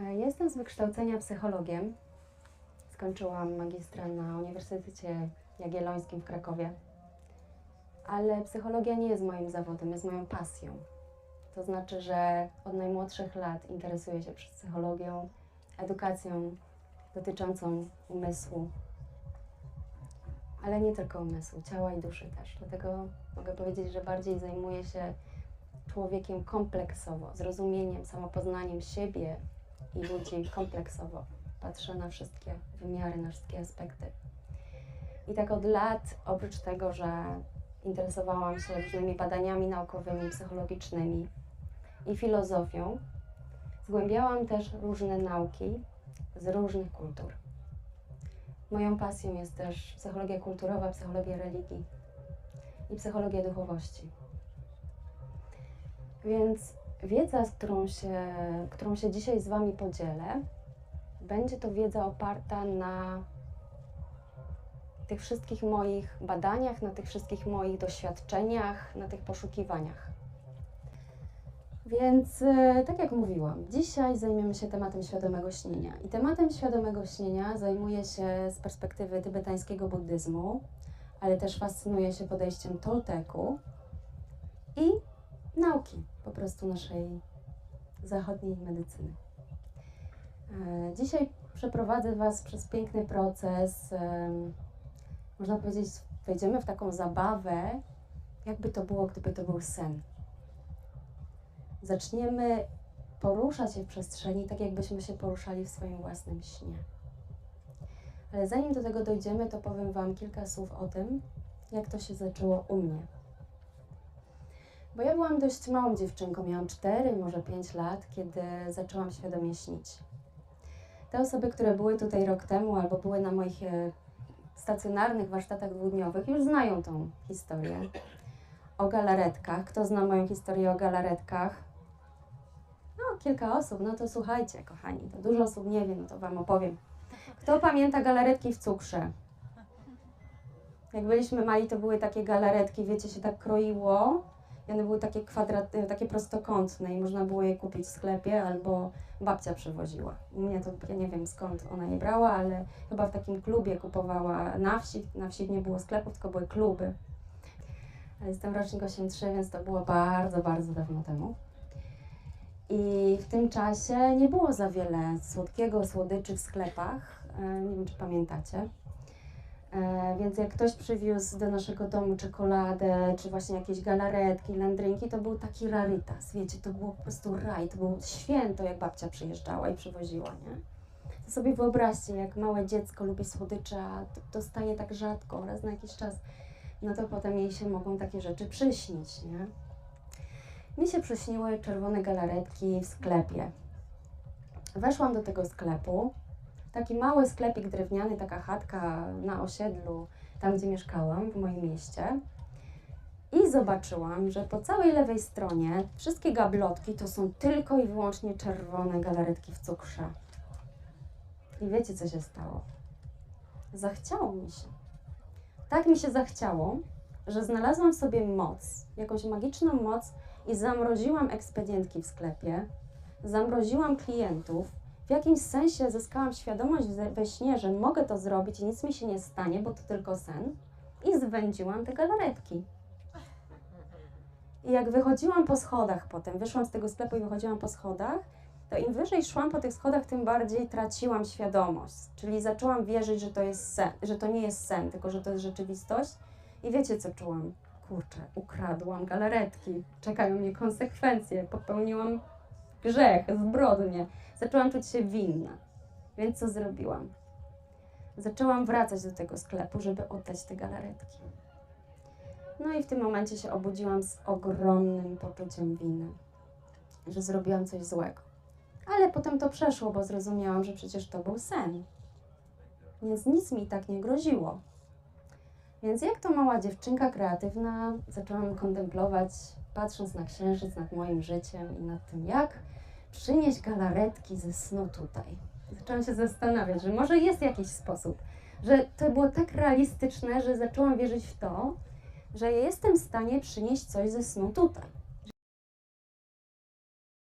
E, Jestem z wykształcenia psychologiem. Skończyłam magistra na Uniwersytecie Jagiellońskim w Krakowie. Ale psychologia nie jest moim zawodem, jest moją pasją. To znaczy, że od najmłodszych lat interesuję się psychologią, edukacją dotyczącą umysłu, ale nie tylko umysłu, ciała i duszy też. Dlatego mogę powiedzieć, że bardziej zajmuję się człowiekiem kompleksowo, zrozumieniem, samopoznaniem siebie i ludzi kompleksowo. Patrzę na wszystkie wymiary, na wszystkie aspekty. I tak od lat, oprócz tego, że interesowałam się różnymi badaniami naukowymi, psychologicznymi i filozofią, zgłębiałam też różne nauki z różnych kultur. Moją pasją jest też psychologia kulturowa, psychologia religii i psychologia duchowości. Więc wiedza, z którą się, którą się dzisiaj z Wami podzielę, będzie to wiedza oparta na tych wszystkich moich badaniach, na tych wszystkich moich doświadczeniach, na tych poszukiwaniach. Więc, e, tak jak mówiłam, dzisiaj zajmiemy się tematem świadomego śnienia. I tematem świadomego śnienia zajmuję się z perspektywy tybetańskiego buddyzmu, ale też fascynuję się podejściem Tolteku i nauki po prostu naszej zachodniej medycyny. E, Dzisiaj przeprowadzę Was przez piękny proces. Można powiedzieć, wejdziemy w taką zabawę, jakby to było, gdyby to był sen. Zaczniemy poruszać się w przestrzeni, tak jakbyśmy się poruszali w swoim własnym śnie. Ale zanim do tego dojdziemy, to powiem Wam kilka słów o tym, jak to się zaczęło u mnie. Bo ja byłam dość małą dziewczynką, miałam 4, może 5 lat, kiedy zaczęłam świadomie śnić. Te osoby, które były tutaj rok temu albo były na moich e, stacjonarnych warsztatach dwudniowych, już znają tą historię o galaretkach. Kto zna moją historię o galaretkach? No, kilka osób, no to słuchajcie, kochani, to dużo osób nie wie, no to Wam opowiem. Kto pamięta galaretki w cukrze? Jak byliśmy mali, to były takie galaretki, wiecie, się tak kroiło one były takie kwadrat, e, takie prostokątne i można było je kupić w sklepie albo babcia przywoziła. U mnie to, ja nie wiem skąd ona je brała, ale chyba w takim klubie kupowała na wsi. Na wsi nie było sklepów, tylko były kluby. Jestem rocznik 83, więc to było bardzo, bardzo dawno temu. I w tym czasie nie było za wiele słodkiego, słodyczy w sklepach. E, Nie wiem, czy pamiętacie. E, Więc jak ktoś przywiózł do naszego domu czekoladę, czy właśnie jakieś galaretki, landrynki, to był taki rarytas, wiecie, to było po prostu raj, to było święto, jak babcia przyjeżdżała i przywoziła, nie? To sobie wyobraźcie, jak małe dziecko lubi słodycze, a dostaje tak rzadko, raz na jakiś czas, no to potem jej się mogą takie rzeczy przyśnić, nie? Mi się przyśniły czerwone galaretki w sklepie. Weszłam do tego sklepu, taki mały sklepik drewniany, taka chatka na osiedlu, tam gdzie mieszkałam, w moim mieście. I zobaczyłam, że po całej lewej stronie wszystkie gablotki to są tylko i wyłącznie czerwone galaretki w cukrze. I wiecie, co się stało? Zachciało mi się. Tak mi się zachciało, że znalazłam sobie moc, jakąś magiczną moc i zamroziłam ekspedientki w sklepie, zamroziłam klientów, w jakimś sensie zyskałam świadomość we śnie, że mogę to zrobić i nic mi się nie stanie, bo to tylko sen. I zwędziłam te galaretki. I jak wychodziłam po schodach potem, wyszłam z tego sklepu i wychodziłam po schodach, to im wyżej szłam po tych schodach, tym bardziej traciłam świadomość. Czyli zaczęłam wierzyć, że to jest sen, że to nie jest sen, tylko że to jest rzeczywistość. I wiecie co czułam? Kurczę, ukradłam galaretki, czekają mnie konsekwencje, popełniłam grzech, zbrodnię zaczęłam czuć się winna. Więc co zrobiłam? Zaczęłam wracać do tego sklepu, żeby oddać te galaretki. No i w tym momencie się obudziłam z ogromnym poczuciem winy, że zrobiłam coś złego. Ale potem to przeszło, bo zrozumiałam, że przecież to był sen. Więc nic mi tak nie groziło. Więc jak to mała dziewczynka kreatywna, zaczęłam kontemplować, patrząc na księżyc nad moim życiem i nad tym, jak przynieść galaretki ze snu tutaj. Zaczęłam się zastanawiać, że może jest jakiś sposób, że to było tak realistyczne, że zaczęłam wierzyć w to, że jestem w stanie przynieść coś ze snu tutaj.